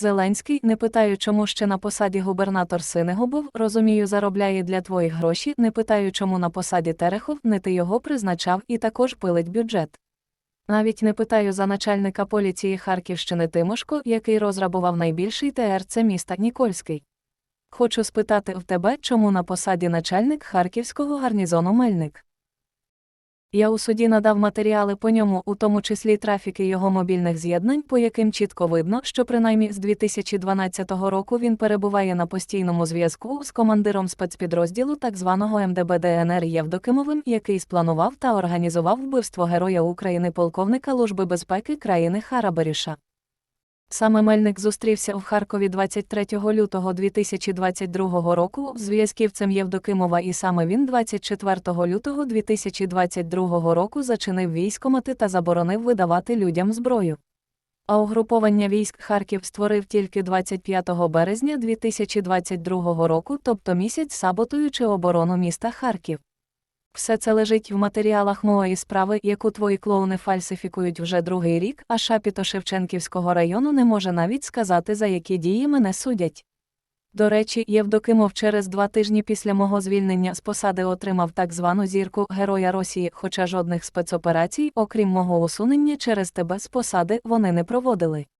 Зеленський, не питаю, чому ще на посаді губернатор Синегубов, розумію, заробляє для твоїх гроші, не питаю, чому на посаді Терехов, не ти його призначав і також пилить бюджет. Навіть не питаю за начальника поліції Харківщини Тимошко, який розрабував найбільший ТРЦ міста Нікольський. Хочу спитати в тебе, чому на посаді начальник Харківського гарнізону Мельник. Я у суді надав матеріали по ньому, у тому числі трафіки його мобільних з'єднань, по яким чітко видно, що принаймні з 2012 року він перебуває на постійному зв'язку з командиром спецпідрозділу так званого МДБ ДНР Євдокимовим, який спланував та організував вбивство Героя України полковника Лужби безпеки країни Хараберіша. Саме Мельник зустрівся в Харкові 23 лютого 2022 року з зв'язківцем Євдокимова і саме він 24 лютого 2022 року зачинив військомати та заборонив видавати людям зброю. А угруповання військ Харків створив тільки 25 березня 2022 року, тобто місяць саботуючи оборону міста Харків. Все це лежить в матеріалах моєї справи, яку твої клоуни фальсифікують вже другий рік, а Шапіто Шевченківського району не може навіть сказати, за які дії мене судять. До речі, Євдокимов через два тижні після мого звільнення з посади отримав так звану зірку Героя Росії, хоча жодних спецоперацій, окрім мого усунення через тебе з посади, вони не проводили.